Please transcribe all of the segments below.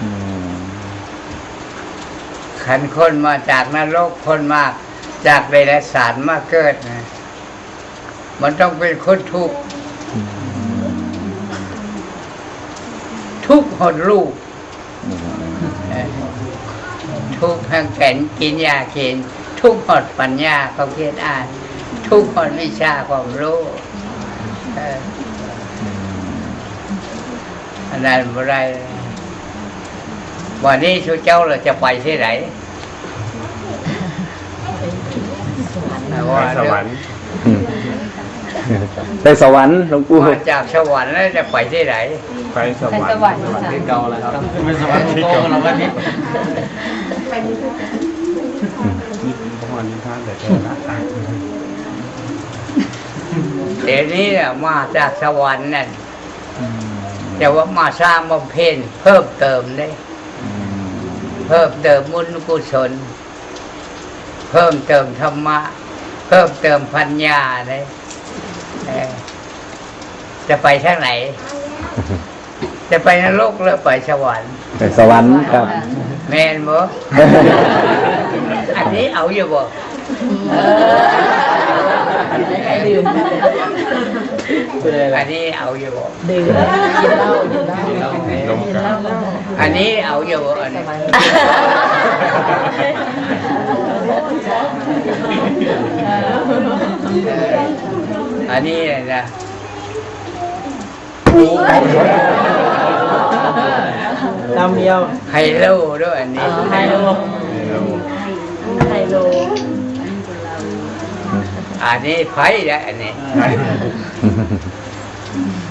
อืมขันคนมาจากนรกคนมาจากเดรัจฉานมาเกิดนะมันต้องเป็นคนทุกข์ทุกข์หดลูกเอ่อทุกข์ทางแก่นกินยาเขีนทุกข์หดปัญญาเขาเขียนอ่าน ทุกข์หดวิชาความรู้เอ่ออันนั้นบ่ได้ วันนี้ชูเจ้าเราจะไปที่ไหนไปสวรรค์อืมไปสวรรค์หลวงปู่มาจากสวรรค์แล้วจะไปที่ไหนไปสวรรค์ไปสวรรค์สวรรค์ที่เก่าแล้วครับเป็นสวรรค์โตกันเราก็นิดนี่พระนิพพานแต่เจอละเดี๋ยวนี้เนี่ยมาจากสวรรค์นั่นแต่ว่ามาสร้างบำเพ็ญเพิ่มเติมได้ เพิ่มเติมมุญกุศล เพิ่มเติมธรรมะ เพิ่มเติมปัญญาเลยเออจะไปทางไหน จะไปนรกหรือไปสวรรค์ไปสวรรค์ครับ แม่นบ่อันนี้เอาอยู่บ่ ดื่มอันนี้เอาอยู่บ่ดื่มกินเหล้ากินเหล้าลงกินกัเหล้านอันนี้เอาอยู่บ่อันนี้อันนี้นะลำเดียวไฮโลด้วยอันนี้ไฮโลไฮโลอันนี้ไพ่ละอันนี้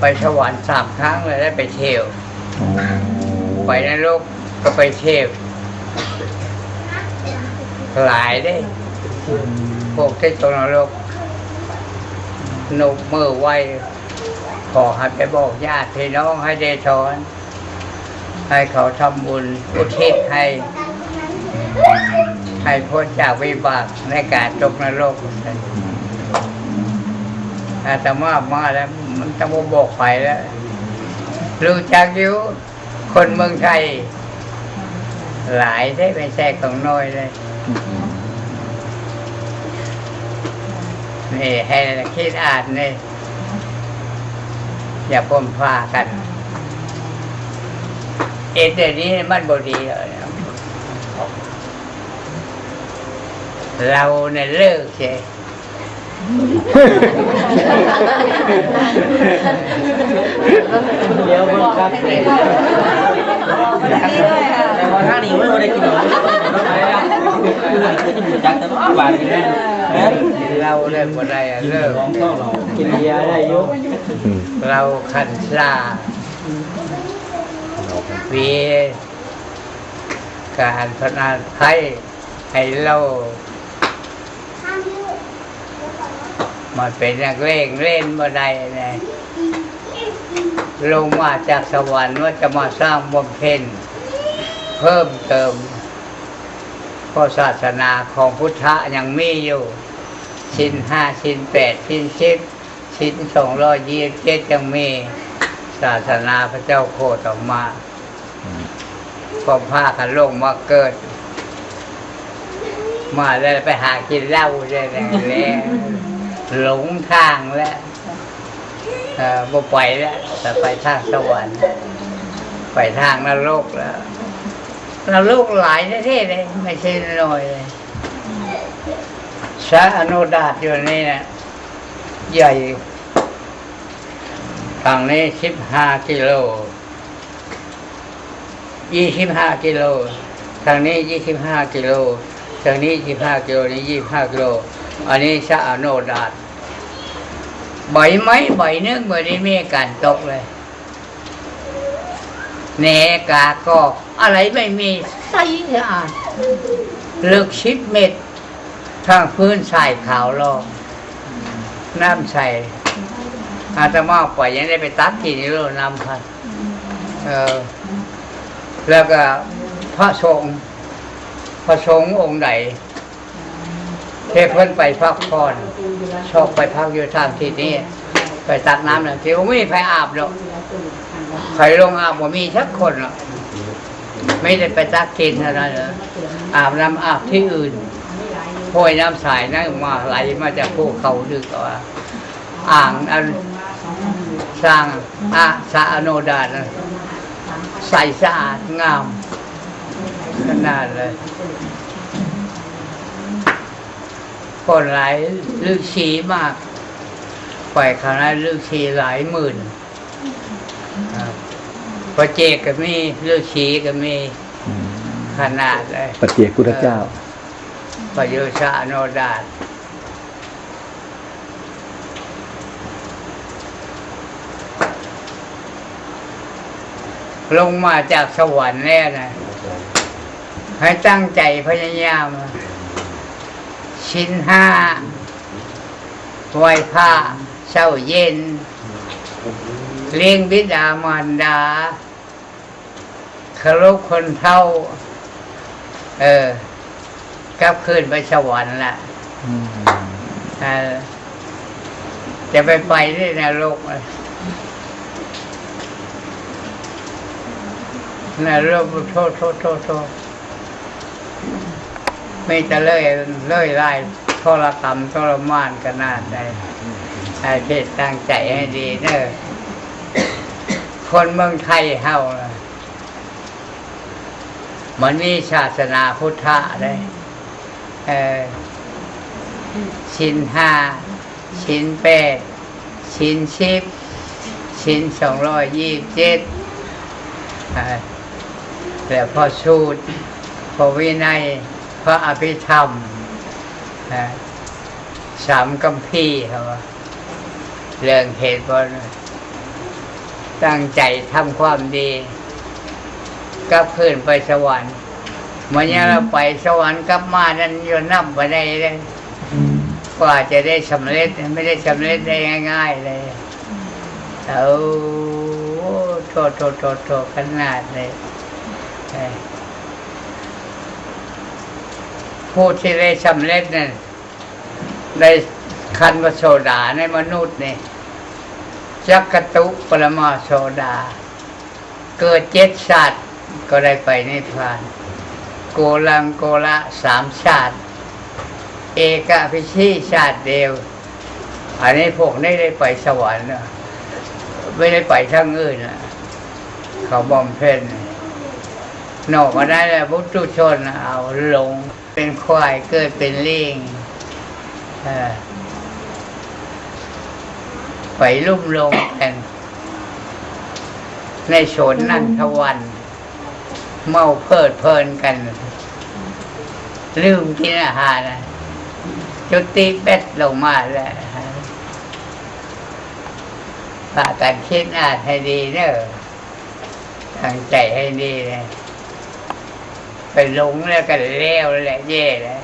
ได้เลยมันละไปนรกเลยมันไม่ได้ไปสวรรค์เลยอาตมาไปเที่ยวไปสวรรค์สามครั้งเลยได้ไปเที่ยว ไปนรกก็ไปเที่ยวหลายได้พวกที่ตกนรกหนุกมือไวขอให้ไปบอกญาติพี่น้องให้ได้ถอน ให้เขาทำบุญอุทิศให้ ให้พ้นจากวิบากในการตกนรก อาตมามาแล้ว มันต้องมาบอกไปแล้วรู้จักอยู่คนเมืองไทย หลายได้ไม่ใช่ของน้อยเลยนี่ให้คิดอ่านนี่อย่าพมพากัน เอ็ดเดี๋ยวนี้มันบดีเลยเราเนี่ยเลิกใช่ เดียวมันครับแต่พอท่านี้ไม่ได้กินหรอกคือจักแต่ว่าหวานกันแน่เราเลิกบ่ได้อะเลิกกินเบียร์ได้ยุเราขันซาเวีการพนันไพ่ให้เรา มันเป็นนักเล่งเล่นบ่ได้เลยลงมาจากสวรรค์ว่าจะมาสร้างบำเพ็ญเพิ่มเติมเพราะศาสนาของพุทธะยังมีอยู่ ชิ้นห้าชิ้นแปดชิ้นสิบชิ้นสองร้อยยี่สิบเจ็ดยังมีศาสนาพระเจ้าโคตออกมาก็พากันลงมาเกิด มาแล้วไปหากินเหล้าได้แล้ว หลงทางแล้วเออบ่ไปแล้วแต่ไปทางสวรรค์ไปทางนรกแล้วนรกหลายประเทศเลยไม่ใช่น้อยเลยสาอนุดาตอยู่นี่นะใหญ่ทางนี้สิบห้ากิโลยี่สิบห้ากิโลทางนี้ยี่สิบห้ากิโลทางนี้ยี่สิบห้ากิโลนี้ยี่สิบห้ากิโล อันนี้สาอนุดาตใบไม้ใบหนึงใบนี้มีอาการตกเลยเนกาก็อะไรไม่มีใสสะอาดลึกชิดเม็ดทางพื้นทรายขาวรองน้ำใสอาตมาปล่อยยังได้ไปตักกินนี่รู้น้ำพันเออแล้วก็พระสงฆ์พระสงฆ์องค์ใด เทเพิ่นไปพักผ่อนชอบไปพักอยู่ทางที่นี้ไปตักน้ำเลยที่ว่าไม่มีใครอาบหรอกใครลงอาบว่ามีชักคนหรอกไม่ได้ไปตักกินเท่านั้นเหรออาบน้ำอาบที่อื่นห้วยน้ำสายนั่นมาไหลมาจากภูเขาดึกว่า อ่างอันสร้างอาสาโนดานะใสสะอาดงามขนาดเลย คนหลายลึกสีมาก ปล่อยคณะลึกสีหลายหมื่นครับพระเจกก็มีลึกสีก็มีอืมขนาดเลยปฏิเจกพุทธเจ้าพระโยชาโนดาตลงมาจากสวรรค์แล้วนะให้ตั้งใจพยายาม ชิ้นห้าไหวผ้าเช้าเย็น เลี้ยงบิดามารดาเคารพคนเท่า เออกลับคืนไปสวรรค์ละอืมเออจะไปไปที่นรกเลยนรกโทษโทษโทษโทษ ไม่จะเลื่อยเลื่อยไล่ทรกรรมทรมานขนาดใดไอ้เพศตั้งใจให้ดีเนอะคนเมืองไทยเฮาน่ะมันมีศาสนาพุทธะได้เออชิ้นห้า ชิ้นแปด ชิ้นสิบ ชิ้นสองร้อยยี่สิบเจ็ดแล้วพอสูตรพอวินัย พระอภิธรรมอ่าสามกัมพีครับเรื่องเหตุผลตั้งใจทำความดีกลับคืนไปสวรรค์เมื่อเราไปสวรรค์กลับมานั้นโยนนับไปได้เลยกว่าจะได้สำเร็จไม่ได้สำเร็จได้ง่าย ๆ เลยเอาโทษโทษโทษโทษขนาดเลยเอ้ย ผู้ที่ได้สำเร็จนั่นได้คันวโสดาในมนุษย์นี่จักกตุปรมาโสดา เกิดเจ็ดชาติก็ได้ไปในพพาน โกลังโกละสามชาติ เอกพิชีชาติเดียว อันนี้พวกนี้ได้ไปสวรรค์นะไม่ได้ไปทั้งอื่นนะเขาบอมเพนนอกมาได้แล้วพุทธชนเอาลง เป็นควายเกิดเป็นลิงไปลุ่มลงกัน ในโฉนนันทวัน เมาเพลิดเพลินกัน ลืมกินอาหารจุติเป็ดลงมาแล้วฝากกันคิดอาจให้ดีเนอะตั้งใจให้ดีเลย ไปหลงแล้วก็เลวแหละแย่เลย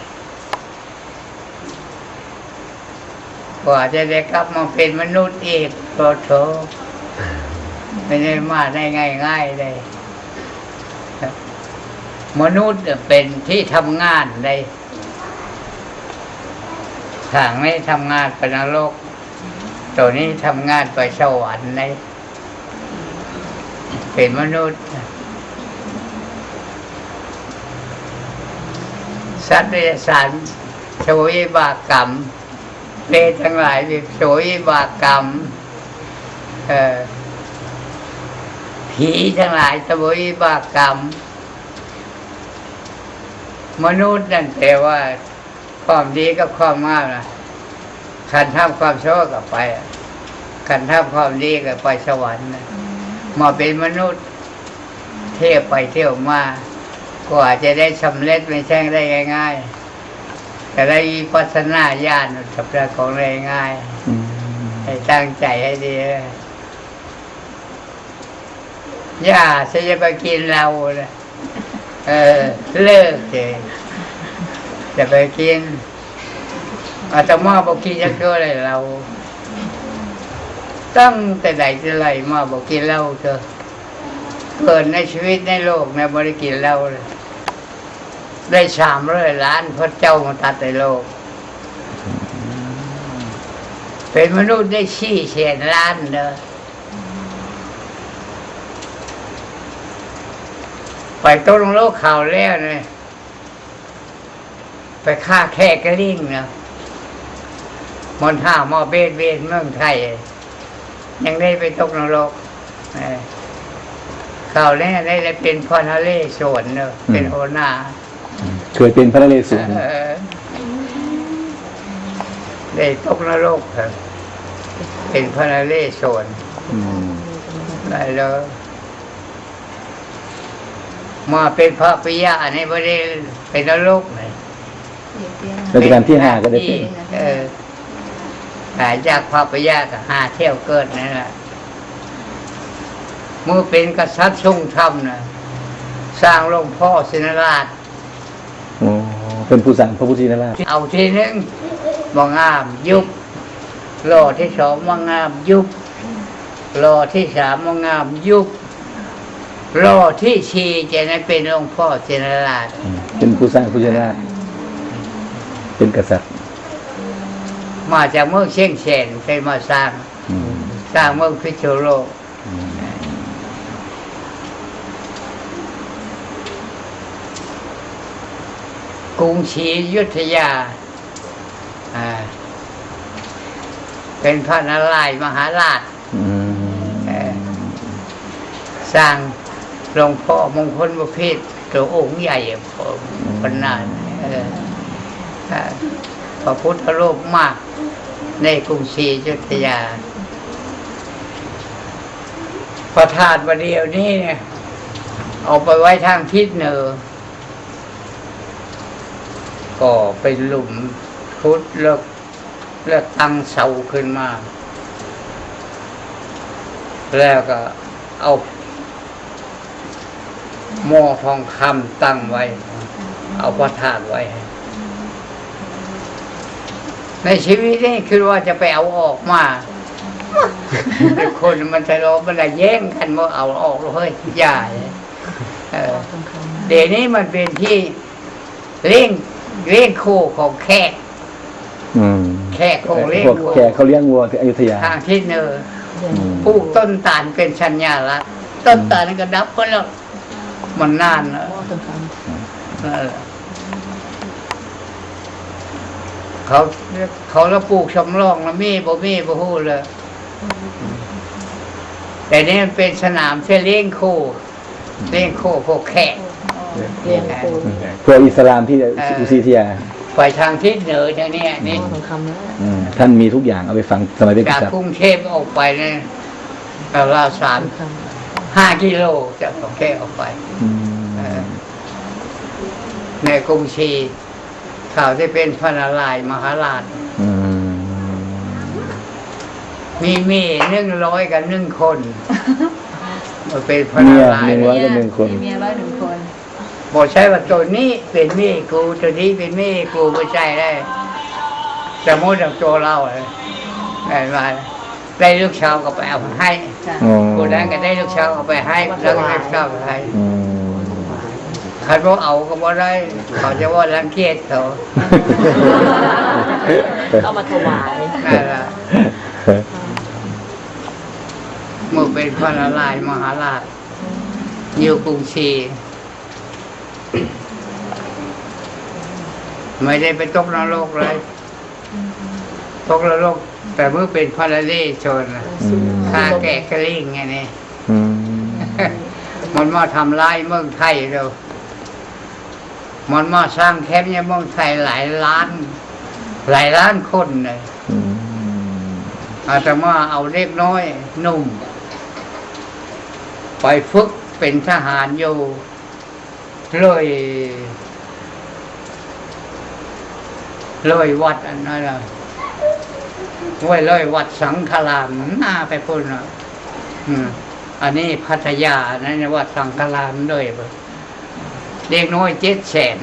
กว่าจะได้กลับมาเป็นมนุษย์อีกโทโถไม่ได้มาได้ง่ายๆเลยมนุษย์เป็นที่ทำงานได้ทางนี้ทำงานไปนรก ตัวนี้ทำงานไปสวรรค์ได้เป็นมนุษย์ สัตว์เดรัจฉานโสยบากกรรมเปรตทั้งหลายเป็นโสยบากกรรมเอ่อผีทั้งหลายโสยบากกรรม มนุษย์นั่นแต่ว่าความดีกับความงามนะขันทำความชั่วกับไปขันทำความดีกับไปสวรรค์นะมาเป็นมนุษย์เที่ยวไปเที่ยวมา กว่าจะได้สำเร็จไม่ใช่ได้ง่ายๆ แต่ได้วิปัสนาญาณสับเรื่องของได้ง่ายอืมให้ตั้งใจให้ดีย่าจะจะไปกินเรานะเออ เลิกเจจะไปกินอาตมาบอกกินจะเกิดอะไรเรา ตั้งแต่ใดแต่ไรมาบอกกินเหล้าเถอะ เกิดในชีวิตในโลกในบริกินเหล้าเลย ได้สามร้อยล้านพระเจ้ามาตัดในโลก เป็นมนุษย์ได้สี่แสนล้านเนอะไปต้นโลกข่าวแล้วเนี่ยไปฆ่าแค่กระลิ่งเนาะมอนท่ามอเบสเบสเมืองไทย ยังได้ไปตกนรกเออ ข่าวแรกได้ได้เป็นพอนาเล่สวนเนอะเป็นโอนาเคยเป็นพระนเรศวรเออได้ตกนรกครับเป็นพระนเรศวรอืมได้แล้วมาเป็นพระปิยะในประเทศเป็นนรกเลยรัชกาลที่ห้าก็ได้เป็นเออหายจากพระปิยะก็หาเที่ยวเกิดนั่นแหละ เมื่อเป็นกษัตริย์ทรงธรรมนะสร้างหลวงพ่อสินราชโอ้เป็นผู้สั่งพระพุทธชินราชเอาทีหนึงบองามยุบโลอที่สองบองามยุบโลอที่สามบองามยุบโลอที่สี่จะนั้นเป็นหลวงพ่อเจนราช อืมเป็นผู้สร้างพุทธชินราช เป็นกษัตริย์มาจากเมืองเชียงแสนเป็นมาสร้าง อืมสร้างเมืองพิษณุโลก อืม ก รุงศรีอยุธยาอ่าเป็นพระนารายณ์มหาราชอืมเอ่อสร้างหลวงพ่อมงคลประเภทตัวองค์ใหญ่คนนานเอออ่าพระพุทธรูปมากในกรุงศรีอยุธยา พระธาตุประเดียวนี้เนี่ยเอาไปไว้ทางทิศเหนือ ก็เป็นหลุมพุทธแล้วแล้วตั้งเสาขึ้นมา แล้วก็เอาหม้อทองคำตั้งไว้ เอาพระธาตุไว้ ในชีวิตนี้คือว่าจะไปเอาออกมาแต่คนมันจะรอมันจะแย่งกันว่าเอาออกเลยอย่าเดี๋ยวนี้มันเป็นที่เล่ง เล่งโคของแขกอืมแขกของเล่งพวกวัวแขกเขาเลี้ยงวัวที่อยุธยา ทางทิศเหนืออืมปลูกต้นตาลเป็นชัญญาละต้นตาลนี่ก็ดับก็แล้วมันนานแล้วนั่นแหละเขาเขาแล้วปลูกชำรองแล้วมีบ่มีบ่ฮู้เลย แต่นี่มันเป็นสนามเพื่อเลี้ยงโคเลี้ยงโคพวกแขก เรียนครูอืมพวกอิสลามที่เอออุซีเทียไปทางทิศเหนือทางเนี้ยนี่สงคำแล้วอืมท่านมีทุกอย่างเอาไปฟังสมัยเป็นกจากษัตริกย์รุงเทพออกไปเนี่ยราวสามสงคำห้ากิโลจากกรุงเทพออกไป อืเออมในกรุงชีข่าวที่เป็นพระนารายณ์มหาราช อืมมีมีหนึ่งร้อยกับหนึ่งคนมันเป็นพระเมีนายรายหนึ่งณ์ร้อยกับหนึ่งคน มีเมียร้อยหนึ่งคน บอกใช่ว่าตัวนี้เป็นมีกูตัวนี้เป็นมีกูไม่ใช่ได้สมมติอย่างตัวเราเลยได้มาได้ลูกชาวก็ไปเอาให้จ้ะอ๋อคนนั้นก็ได้ลูกชาวก็ไปให้แล้วก็ให้เจ้าไปให้อืมคันว่าเอาก็บ่ได้เขาจะว่ารังเกียจเขาเอามาถวายนั่นแหละเมื่อเป็นพระนารายณ์มหาราชอยู่กรุงศรี ไม่ได้ไปตกนรกเลย ตกนรก แต่เมื่อเป็นพระนเรศวรน่ะอืมฆ่าแกะกระลิ่งไงนี่อืมมันมาทำลายเมืองไทยเรามันมาสร้างแคมป์ในเมืองไทยหลายล้าน หลายล้านคนเลยอืมอาตมาเอาเล็กน้อยหนุ่ม ไปฝึกเป็นทหารอยู่ เลยเลยวัดอันนั้นน่ะว้เลยวัดสังฆรามหน้าไปพุ่นอะอันนี้พัทยานนั้นวัดสังฆรามเลยเด็กน้อยเจ็ดแสน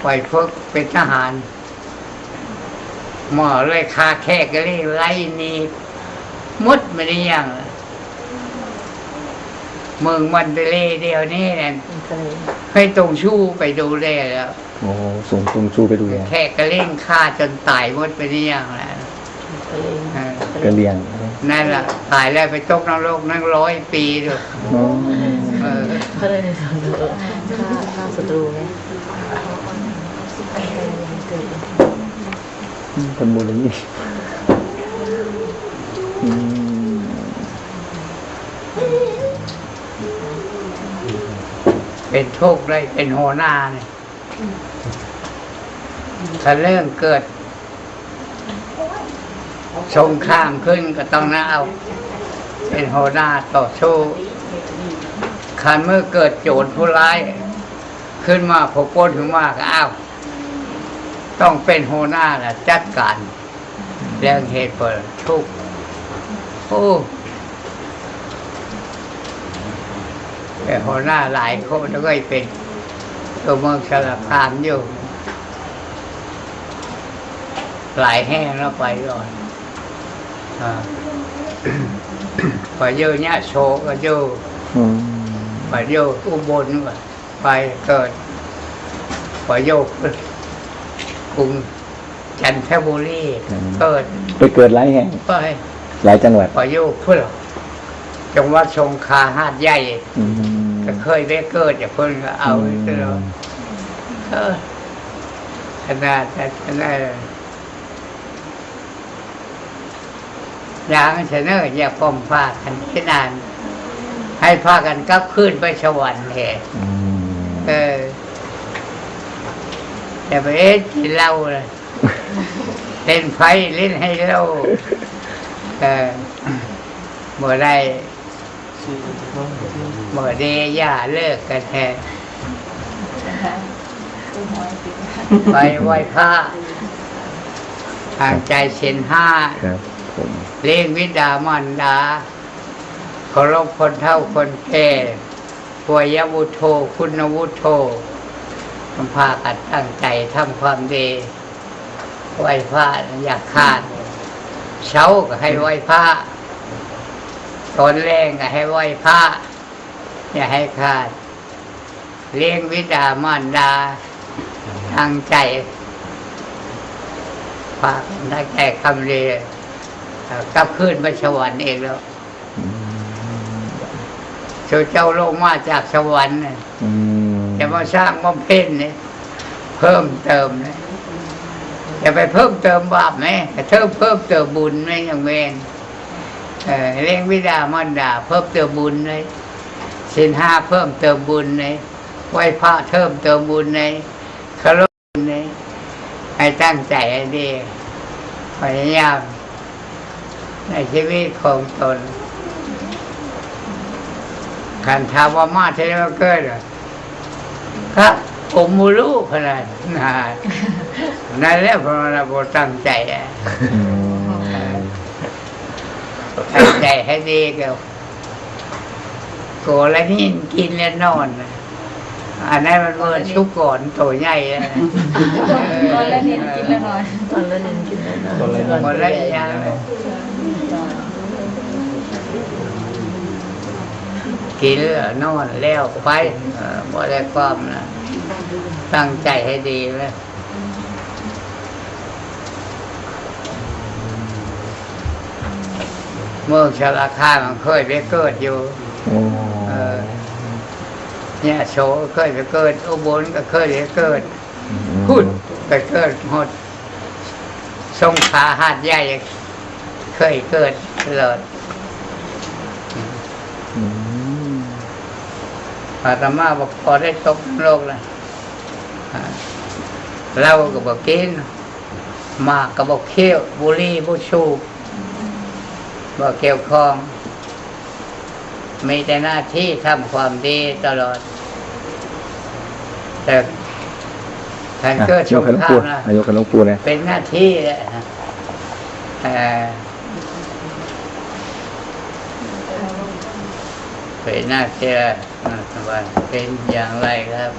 ไปล่อยพกเป็นทหารหมอเลยคาแค่ก็เลยไล่นี่มุดไม่ได้ยังเมืองมันเดเลเดียวนี้เนี่ย เคยให้ตรงชู้ไปดูแลแล้วโอ้ส่งตรงชูไปดูแลแค่กระเล่งฆ่าจนตายหมดไปได้ยังแล้วเคยเออก็เลี้ยงนั่นแหละตายแล้วไปตกนรกนั่งร้อยปีด้วยอ๋อเออเขาเลยในสองเออฆ่าฆ่าศัตรูไงคนมูลนี้อืม เป็นโชคได้เป็นหัวหน้าเนี่ยถ้าเรื่องเกิดสงครามขึ้นก็ต้องนะเอา เป็นหัวหน้าต่อสู้คันเมื่อเกิดโจรผู้ร้าย ขึ้นมาพกป้นขึ้นมาก็อ้าว ต้องเป็นหัวหน้าแหละจัดการเรื่องเหตุเปิดทุกข์โอ้ แต่หัวหน้าหลายคนแล้วก็เป็นตัวเมืองสารคามอยู่ หลายแห้งแล้วไปก่อนอ่าไปเยอะเนี่ยโชว์ก็เยอะอืมไปโยกอุบลก็ไปเกิดไปโยกกรุงจันทบุรีเกิดไปเกิดหลายแห่งไปหลายจังหวัดไปโยกเพื่อจังหวัดสงขลาหาดใหญ่อืมก็ เคยไปเกิดอย่าเพิ่นก็เอาไปตลอดเออขนาดแต่ขนาดอย่างเสนออย่าปอมพากันที่นาน ให้พากันกลับขึ้นไปสวรรค์แห่อืมเอออย่าไปเอ๊ะกินเหล้าเลยเล่นไฟเล่นให้เหล้าเออเมื่อไร เมื่อเดย่าเลิกกันแทนไปไหว้พระทางใจเส้นห้าครับผมเลี้ยงวิดามันดาเคารพคนเฒ่าคนแก่ป่วยยวุโธคุณวุโธต้องพากันตั้งใจทำความดีไหว้พระอย่าขาดเช้าก็ให้ไหว้พระ ตอนแรงก็ให้ไหว้พระอย่าให้ขาด เลี้ยงวิดามารดาตั้งใจพากันตั้งใจคำดีกลับขึ้นไปสวรรค์เองแล้วอืมเจ้าเจ้าลงมาจากสวรรค์น่ะอืมจะมาสร้างบำเพ็ญเนี่ยเพิ่มเติมเนี่ยจะไปเพิ่มเติมบาปไหมจะเพิ่มเพิ่มเติมบุญไหมอย่างเวน เออเลี้ยงวิดามารดา เพิ่มเติมบุญเลยสินห้าเพิ่มเติมบุญเลยไหว้พระเพิ่มเติมบุญเลยเคารพบุญเลยให้ตั้งใจให้ดีพยายามในชีวิตของตนขันถามว่ามาเทวเกิดเหรอครับผมมูรู้ขนาดนั้นนั่นแหละเพราะเราบ่ตั้งใจอะอืม ตั้งใจให้ดีก็โกแล้วนี่กินแล้วนอนนะอันนั้นมันเมื่อชุกก่อนตัวใหญ่แล้วนะตอนแล้วเนี่ยกินแล้วนอนตอนนั้นกินแล้วนะหมดแล้วยังกินแล้วนอนแล้วไปเออบ่ได้ความนะตั้งใจให้ดีเลย เมืองชลาคามันเคยไปเกิดอยู่โอ้เออเนี่ยโสเคยไปเกิดอุบลก็เคยไปเกิดพูดไปเกิดหมดสงขลาหาดใหญ่เคยเกิดตลอดอืมอาตมาบอกพอได้ตกนรกเลยอ่าเหล้าก็บอกกินหมากก็บอกเคี้ยวบุหรี่บุชูบ บอกเกี่ยวข้อง มีแต่หน้าที่ทำความดีตลอด แต่ถ้าอะเกิดยสกงให้หลวงคราปู่มนะอะยกให้หลวงปู่นะเป็นหน้าที่แหละเอ่อเป็นหน้าที่อ่าว่าเป็นอย่างไรครับ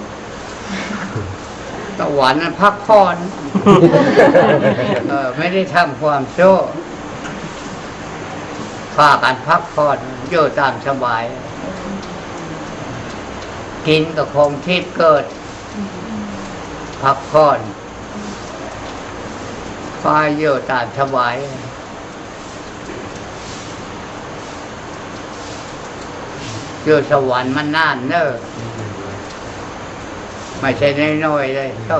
สวรรค์นั้นพักผ่อนเออไม่ได้ทำความโจ้พากันพักผ่อนอยู่ตามสบาย กินกับคงทิพย์เกิด พักผ่อนพาอยู่ตามสบายอยู่สวรรค์มันนานเนอะไม่ใช่น้อยๆเลยก็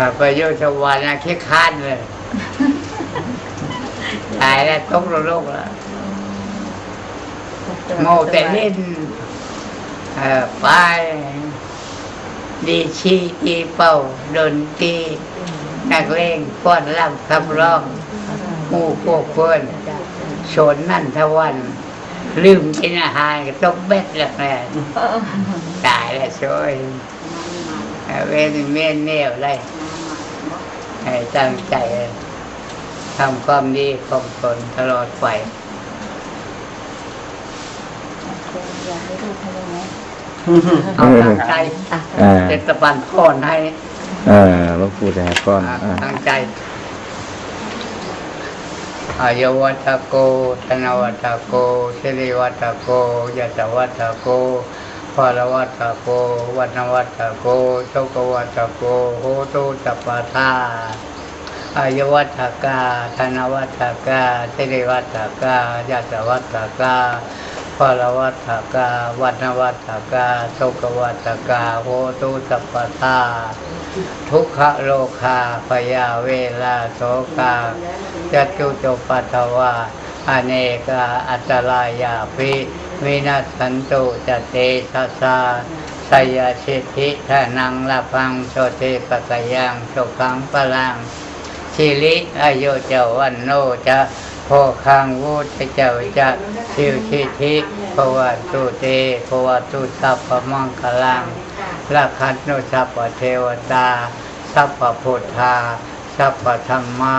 ถ้าไปอยู่สวรรค์นะคิดค้านเลย ตายแล้วตกนรกแล้วโง่แต่เล่นเออไปดีชีกีเป่าดนตรีนักเลงฟ้อนรำคำร้องมู่พวกเพื่อนชนนั่นทวัน ลืมกินอาหารก็ต้องเบ็ดแล้วแม่ตายแล้วช่วยเว้นเมียนเนี่ยวได้ ให้ตั้งใจทำความดีของตนตลอดไปอยากให้ดูทำยังไงเอาตั้งใจอ่าเป็นตะบันพ่อนให้เออหลวงปู่แดงก้อนอ่าอ่าตั้งใจอายุวัตโกธนวัตโกสิริวัตโกยศวัตโก พลวัตโกวันวัตโกโชกวัตโกโหตุจัปปาทาอายวัตกาธนวัตกาสิริวัตกายศวัตกาพลวัตกาวันวัตกาโชกวัตกาโหตุจัปปาทาทุกขโลคาพยาเวลาโสกาจตุจปัตวาอเนกาอัตรายาภิ วินาสันตุจเตสัสาสยสิทิทานังละพังโสเทปะกยังสุขังพลังชิริอายุเจวันโนจะโพคังวุตเจ้าจะชิวชิธิภวตุเตภวตุสัพพมังคลังละคันโนสัพพเทวตาสัพพพุทธาสัพพธรรมา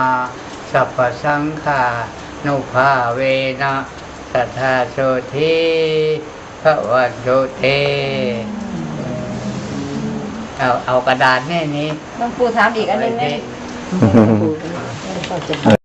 สัพพสังฆานุภาเวนะ สัทธาโสธีพระวันโตเตเอาเอากระดาษแน่นี้ต้องปูถามอีกอันหนึงนะไว้ที่ก็จะ